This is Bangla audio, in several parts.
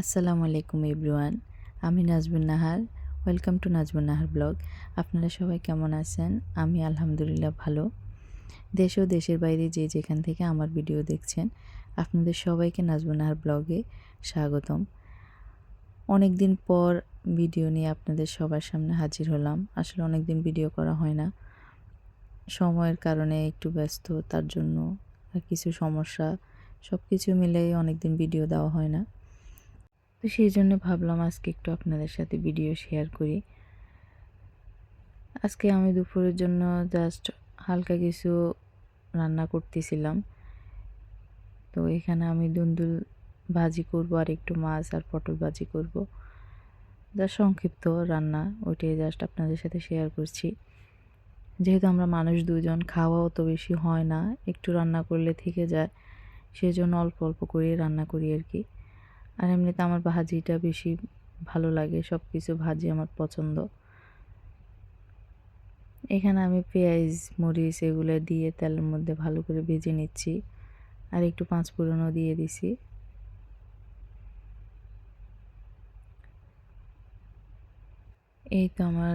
আসসালামু আলাইকুম এভরিওয়ান, আমি Najbun Nahar. Welcome to Najbun Nahar blog. আপনারা সবাই কেমন আছেন? আমি আলহামদুলিল্লাহ ভালো। দেশ ও দেশের বাইরে যে যেখান থেকে আমার ভিডিও দেখছেন, আপনাদের সবাইকে নাজবুন নাহার ব্লগে স্বাগতম। অনেক দিন পর ভিডিও নিয়ে আপনাদের সবার সামনে হাজির হলাম। আসলে অনেক দিন ভিডিও করা হয় না। সময়ের কারণে একটু ব্যস্ত, তার জন্য আর কিছু সমস্যা সব কিছু মিলেই অনেক দিন ভিডিও দেওয়া হয় না। তো সেই জন্য ভাবলাম আজকে একটু আপনাদের সাথে ভিডিও শেয়ার করি। আজকে আমি দুপুরের জন্য জাস্ট হালকা কিছু রান্না করতেছিলাম। তো এখানে আমি দুন্দুল ভাজি করব আর একটু মাছ আর পটল ভাজি করব। যা সংক্ষিপ্ত রান্না, ওইটাই জাস্ট আপনাদের সাথে শেয়ার করছি। যেহেতু আমরা মানুষ দুজন, খাওয়াও তো বেশি হয় না, একটু রান্না করলে থেকে যায়। সেই জন্য অল্প অল্প করে রান্না করি আর কি। আর এমনিতে আমার ভাজিটা বেশি ভালো লাগে সব কিছু ভাজি আমার পছন্দ। এখানে আমি পেঁয়াজ, মরিচ এগুলো দিয়ে তেলের মধ্যে ভালো করে ভেজে নিচ্ছি আর একটু পাঁচ ফোড়নও দিয়ে দিছি। এই তো আমার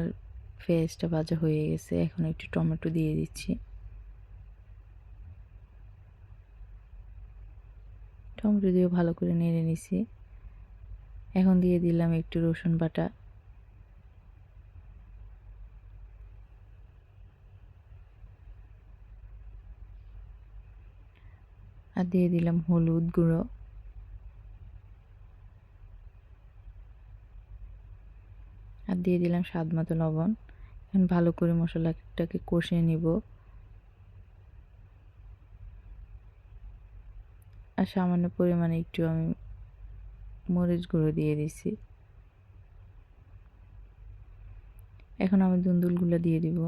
পেঁয়াজটা ভাজা হয়ে গেছে, এখন একটু টমেটো দিয়ে দিচ্ছি। টমেটো দিয়ে ভালো করে নেড়ে নিছি। এখন দিয়ে দিলাম একটু রসুন বাটা। আর দিয়ে দিলাম হলুদ গুঁড়ো। আর দিয়ে দিলাম স্বাদ মতো লবণ। এখন ভালো করে মশলাটাকে কষিয়ে নিব। আর সামান্য পরিমাণে একটু আমি মরিচ গুঁড়ো দিয়ে দিছি। এখন আমি দুন্দুলগুলো দিয়ে দিব।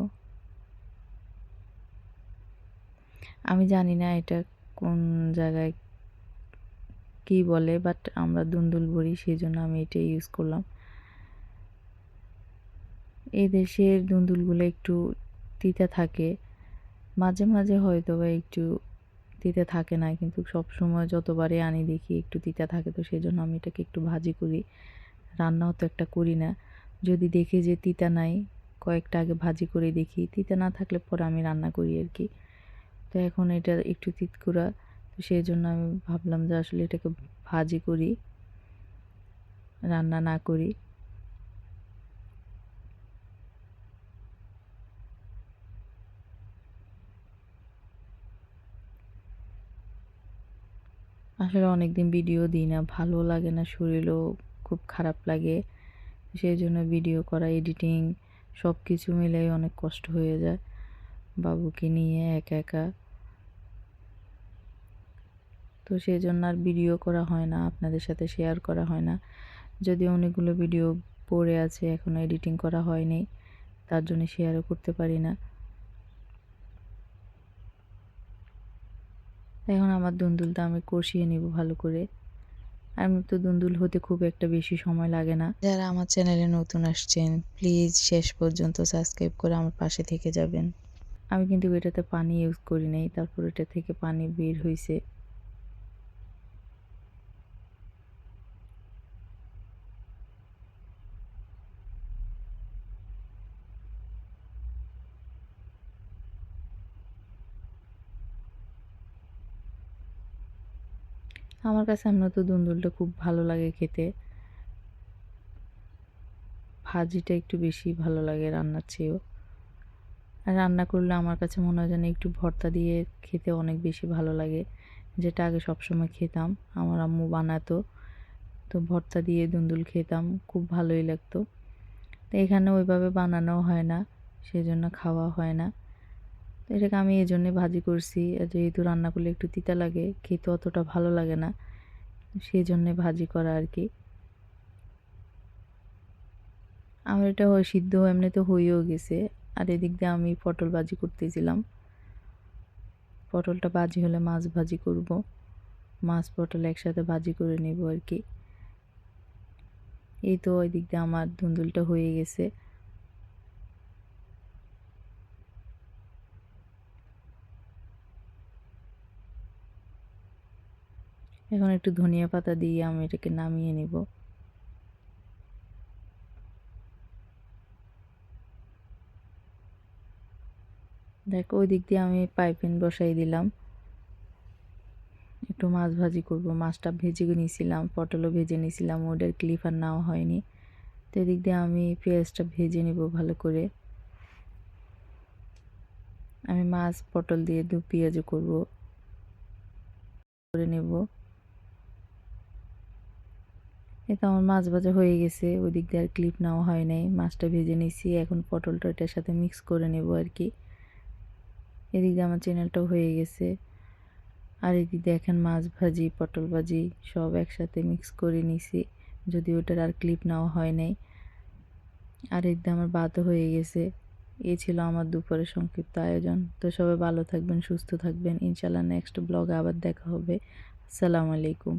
আমি জানি না এটা কোন জায়গায় কি বলে বাট আমরা দুন্দুল বলি সেই জন্য আমি এটা ইউজ করলাম। এই দেশের দুন্দুলগুলো একটু তিতা থাকে। মাঝে মাঝে হয়তো বা একটু তিতে থাকে না। কিন্তু সব সময় যতবারই আনি দেখি একটু তিতা থাকে, তো সেই জন্য আমি এটাকে একটু ভাজি করি। রান্নাও তো একটা করি না। যদি দেখি যে তিতা নাই, কয়েকটা আগে ভাজি করে দেখি। তিতা না থাকলে পরে আমি রান্না করি আর কি। তো এখন এটা একটু তিত করা তো সেই জন্য আমি ভাবলাম যে আসলে এটাকে ভাজি করি, রান্না না করি। আসলে অনেক দিন ভিডিও দিই না, ভালো লাগে না, শরীরও খুব খারাপ লাগে। সেই জন্য ভিডিও করা, এডিটিং সব কিছু মিলেই অনেক কষ্ট হয়ে যায় বাবুকে নিয়ে একা একা। তো সেই জন্য আর ভিডিও করা হয় না, আপনাদের সাথে শেয়ার করা হয় না। যদি অনেকগুলো ভিডিও পড়ে আছে এখনও এডিটিং করা হয়নি, তার জন্য শেয়ারও করতে পারি না। এখন আমার দুন্দুলটা আমি কষিয়ে নিব ভালো করে। আর তো দুন্দুল হতে খুব একটা বেশি সময় লাগে না। যারা আমার চ্যানেলে নতুন আসছেন প্লিজ শেষ পর্যন্ত সাবস্ক্রাইব করে আমার পাশে থেকে যাবেন। আমি কিন্তু এটাতে পানি ইউজ করি নাই তারপর এটা থেকে পানি বের হয়েছে আমার কাছে আমরা তো দুন্দুলটা খুব ভালো লাগে খেতে। ভাজিটা একটু বেশি ভালো লাগে রান্নার চেয়েও। আর রান্না করলে আমার কাছে মনে হয় যেন একটু ভর্তা দিয়ে খেতে অনেক বেশি ভালো লাগে। যেটা আগে সবসময় খেতাম, আমার আম্মু বানাতো। তো ভর্তা দিয়ে দুন্দুল খেতাম, খুব ভালোই লাগতো। তো এখানে ওইভাবে বানানো হয় না, সেজন্য খাওয়া হয় না। এটাকে আমি এই জন্যে ভাজি করছি, যেহেতু রান্না করলে একটু তিতা লাগে, খেতে অতটা ভালো লাগে না সেই জন্যে ভাজি করা আর কি। আমার এটা হয় সিদ্ধ এমনি তো হয়েও গেছে, আর এদিক দিয়ে আমি পটল ভাজি করতেছিলাম। পটলটা ভাজি হলে মাছ ভাজি করব, মাছ, পটল একসাথে ভাজি করে নেব আর কি। এই তো ওই দিক দিয়ে আমার ধুন্দুলটা হয়ে গেছে। এখন একটু ধনিয়া পাতা দিয়ে আমি এটাকে নামিয়ে নেব। দেখো, ওই দিক দিয়ে আমি পাইপিন বসাই দিলাম। একটু মাছ ভাজি করব। মাছটা ভেজে নিয়েছিলাম, পটলও ভেজে নিয়েছিলাম ওটার ক্লিপ আর নেওয়া হয়নি। তো এদিক দিয়ে আমি পেঁয়াজটা ভেজে নিব ভালো করে। আমি মাছ, পটল দিয়ে দু পেঁয়াজও করব। করে নেব। এটা আমার মাছ ভাজা হয়ে গেছে ওই দিক দিয়ে আর ক্লিপ নেওয়া হয় নাই। মাছটা ভেজে নিয়েছি, এখন পটলটা এটার সাথে মিক্স করে নেব আর কি এদিক দিয়ে আমার চ্যানেলটাও হয়ে গেছে। আর এদিক দেখেন মাছ ভাজি, পটল ভাজি সব একসাথে মিক্স করে নিছি যদি ওটার আর ক্লিপ নেওয়া হয় নাই। আর এদিকে আমার ভাতও হয়ে গেছে। এ ছিল আমার দুপুরের সংক্ষিপ্ত আয়োজন। তো সবাই ভালো থাকবেন, সুস্থ থাকবেন। ইনশাল্লাহ নেক্সট ব্লগে আবার দেখা হবে। আসসালামু আলাইকুম।